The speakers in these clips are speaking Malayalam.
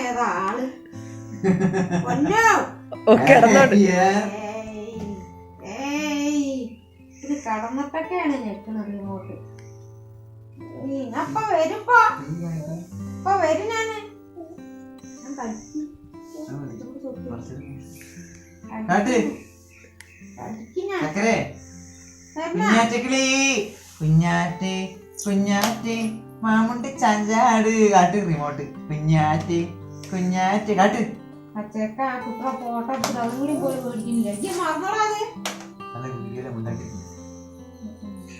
ഏതാ ആൾ? പൊന്നോ ഓ കിടന്നോണ്ട്. ഇത് കടന്നിട്ടൊക്കെയാണ് ഞെക്കണത് ഇങ്ങോട്ട്. അപ്പൊ വരുമ്പോ ഇപ്പൊ വരും ഞാൻ. ഞാൻ കളിക്കും. കാട്ട് കളിക്കും ഞാൻ. ചക്കരെ. വരണോ? കുഞ്ഞാറ്റക്കിളി. കുഞ്ഞാറ്റ് കുഞ്ഞാറ്റ്. മാമുണ്ട് ചഞ്ചാട്. കാട്ട് റിമോട്ട്. കുഞ്ഞാറ്റ് കുഞ്ഞാറ്റ്. കാട്ട്. ഫോട്ടോ എടുത്തിട്ട് അതും കൂടി പോയി മേടിക്കുന്നില്ല. അല്ല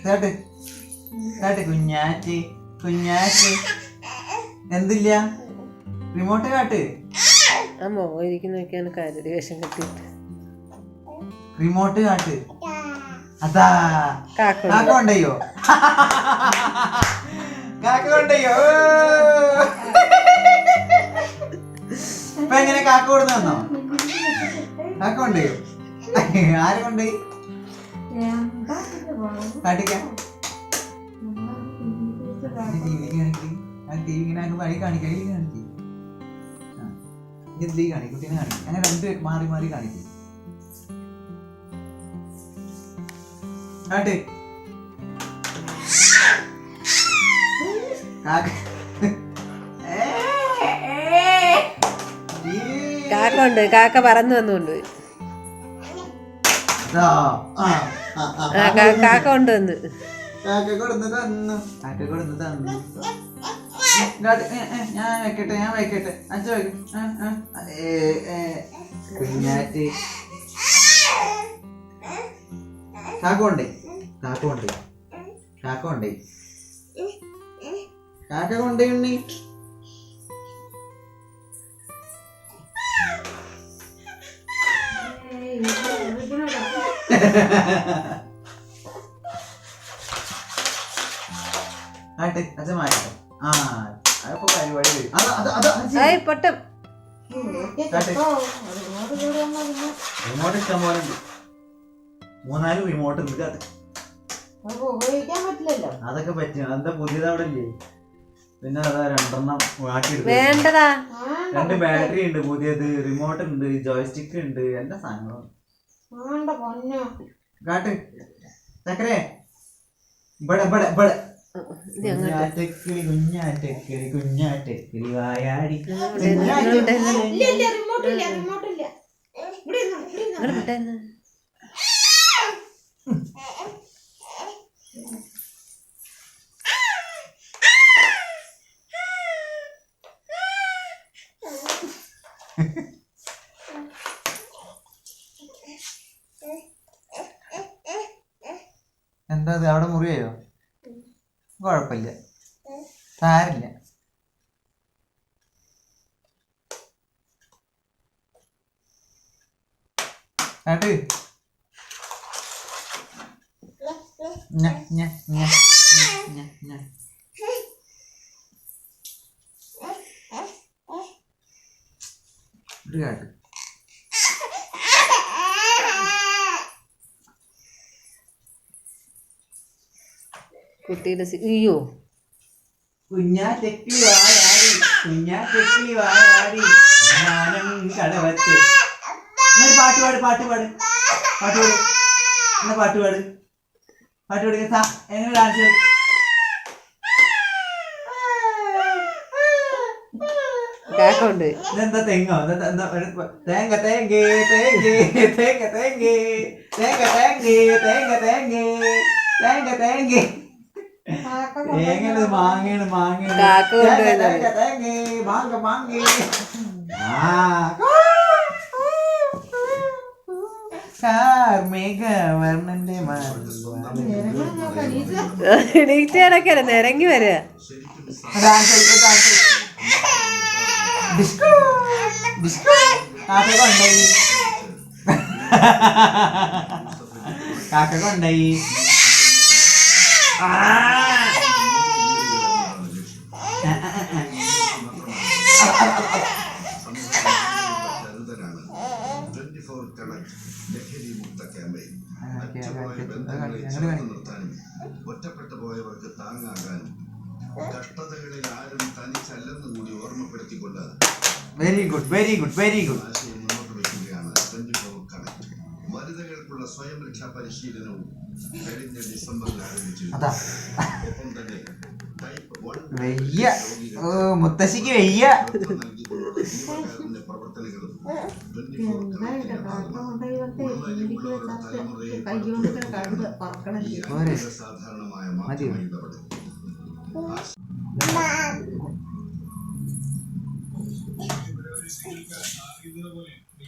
കാട്ട്. കാട്ട് കുഞ്ഞാറ്റ് കുഞ്ഞാറ്റ്. എന്തില്ല? റിമോട്ട് കാട്ട്. ആ ഇരിക്കുന്ന കാര്യം കരടി വേഷം കെട്ടിയിട്ട് റിമോട്ട് കാട്ട്. അതാ. കാക്ക. കൊണ്ടയ്യോ? കൊണ്ടയോ കാക്ക കൊണ്ടയോ ഇപ്പൊ എങ്ങനെ കാക്ക കൊടുന്നു വന്നോ? കാക്ക കൊണ്ടയോ ആര് കൊണ്ടോയി? കാട്ടിക്ക. ടി വി ഇങ്ങനെ വഴി കാണിക്ക. ഈ ഇത് കാണിക്കും. കുട്ടീനെ കാണിക്കും. അങ്ങനെ രണ്ട് മാറി മാറി കാണിക്കും. ആട്ടെ. കാക്ക. ഉണ്ട് കാക്ക പറന്നു വന്നുകൊണ്ട് കാക്ക കൊണ്ട് വന്ന്. കാക്ക കൊടുന്ന് തന്നു. കാക്ക കൊടുന്ന് തന്നു. ഞാൻ വെക്കട്ടെ ഞാൻ വെക്കട്ടെ. അച്ഛ കുഞ്ഞാറ്റ്. കാക്ക കൊണ്ടേ. కాకండి కాకండి కాకండి అంటే అదే మాట పట్టం റിമോട്ട് ഇഷ്ടം പോലെ ഉണ്ട് മൂന്നാല് റിമോട്ട് ഉണ്ട് അത് ഉപയോഗിക്കാൻ പറ്റില്ലല്ലോ. അതൊക്കെ പറ്റും. എന്താ പുതിയത് അവിടെ ഇല്ലേ പിന്നെ അതാ രണ്ടെണ്ണം വാക്കി വേണ്ടതാ. രണ്ട് ബാറ്ററി ഉണ്ട് പുതിയത് റിമോട്ട് ഉണ്ട് ജോയ്സ്റ്റിക്ക് ഉണ്ട് എല്ലാ സാധനങ്ങളും വേണ്ട പൊന്നോ. കാട്ട്. ചക്കരേ. ഇവിടെ ഇവിടെ ഇവിടെ. ഇത് അങ്ങോട്ട് കുഞ്ഞാറ്റക്കിളി കുഞ്ഞാറ്റക്കിളി കുഞ്ഞാറ്റക്കിളി വായാടി. ഇവിടെ ഇരുന്ന് ഇവിടെ ഇരുന്ന് ഇല്ല ഇല്ല റിമോട്ട് ഇല്ല റിമോട്ട് ഇല്ല ഇവിടെ ഇരുന്നോ, ഇവിടെ ഇരുന്നോ. ഇവിടെ വിട്ടായിരുന്നു എന്താ അത്? അവിടെ മുറിയോ? കുഴപ്പമില്ല. സാരില്ല ഒരു ഞ, ഞ, ഞ, ഞ, ഞ. ഇത് കാട്ട് കുട്ടിയുടെ അയ്യോ. കുഞ്ഞാ വായാടി വായാടി കടവത്ത്. പാട്ട് പാട് പാട്ട് പാട്. പാട്ട് പാട്. എന്നാ പാട്ട് പാട്. പാട്ട് പാടി സാ എങ്ങനെ ഡാൻസ് കാക്ക ഇതെന്താ തെങ്ങോ? തേങ്ങ തേങ്ങ തേങ്ങ തേങ്ങ തേങ്ങ. തേങ്ങ തേങ്ങ തേങ്ങ തേങ്ങ. തേങ്ങ തേങ്ങ. തേങ്ങയാണ് മാങ്ങയാണ് മാങ്ങയാണ്. കാക്ക കൊണ്ടുപോയതാണ് തേങ്ങ മാങ്ങ മാങ്ങ. എണീറ്റ് കിടക്കല്ല നിരങ്ങി വരിക കാക്കൊണ്ടായി ആ. ഒറ്റപ്പെട്ടു പോയവർക്ക് താങ്ങാകാനും കഷ്ടതകളിൽ ആരും തനിച്ചല്ലെന്ന് കൂടി ഓർമ്മപ്പെടുത്തിക്കൊണ്ട് very good very good very good ആശയം മുന്നോട്ട് വയ്ക്കുകയാണ് ട്വന്റി ഫോർ കണക്ട് വനിതകൾക്കുള്ള സ്വയം രക്ഷാ പരിശീലനവും കഴിഞ്ഞ ഡിസംബറിൽ ആരംഭിച്ചു ഒപ്പം തന്നെ വെയ്യ ഓ മുത്തശ്ശിക്ക് വെയ്യ നൽകിക്കൊണ്ടുള്ള ജീവകാരുണ്യ പ്രവർത്തനങ്ങളും 24 എന്തായിട്ട് കണക്റ്റിന്റെ കാക്ക ഭാഗമാണ്. കൊണ്ടുപോയി വെറുതെ ഇടിക്ക് വെച്ചാൽ കൈ കൊണ്ട് ഇങ്ങനെ കഴുകുക പറക്കണം ഈ ചെയ്യും പോരെ. സാധാരണമായ മതിയോ?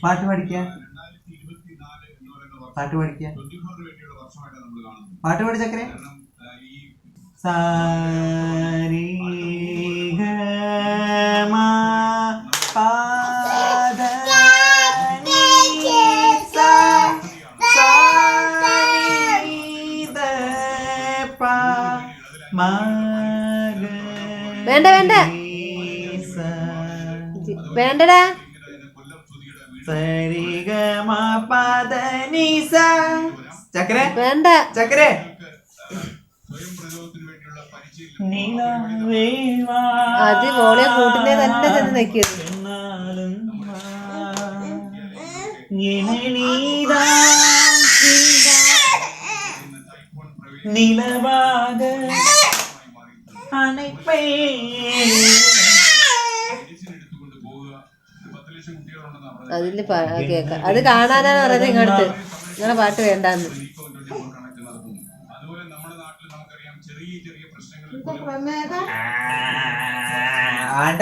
പാട്ട് പഠിക്കാൻ പാട്ട് പഠിക്കാൻ പാട്ട് പഠിച്ചക്കരെ സാരി വേണ്ട, വേണ്ട. വേണ്ടടാ. വേണ്ട. ചക്കരെ. അത് മോളെ കൂട്ടിനെ തന്നെ ചെന്ന് നോക്കിയത് അതിൽ കേക്കാം. അത് കാണാനാണ് പറയുന്നത് ഇങ്ങോട്ട്. നിങ്ങളെ പാട്ട് വേണ്ടാന്ന്.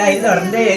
ഇത് തുടർന്നേ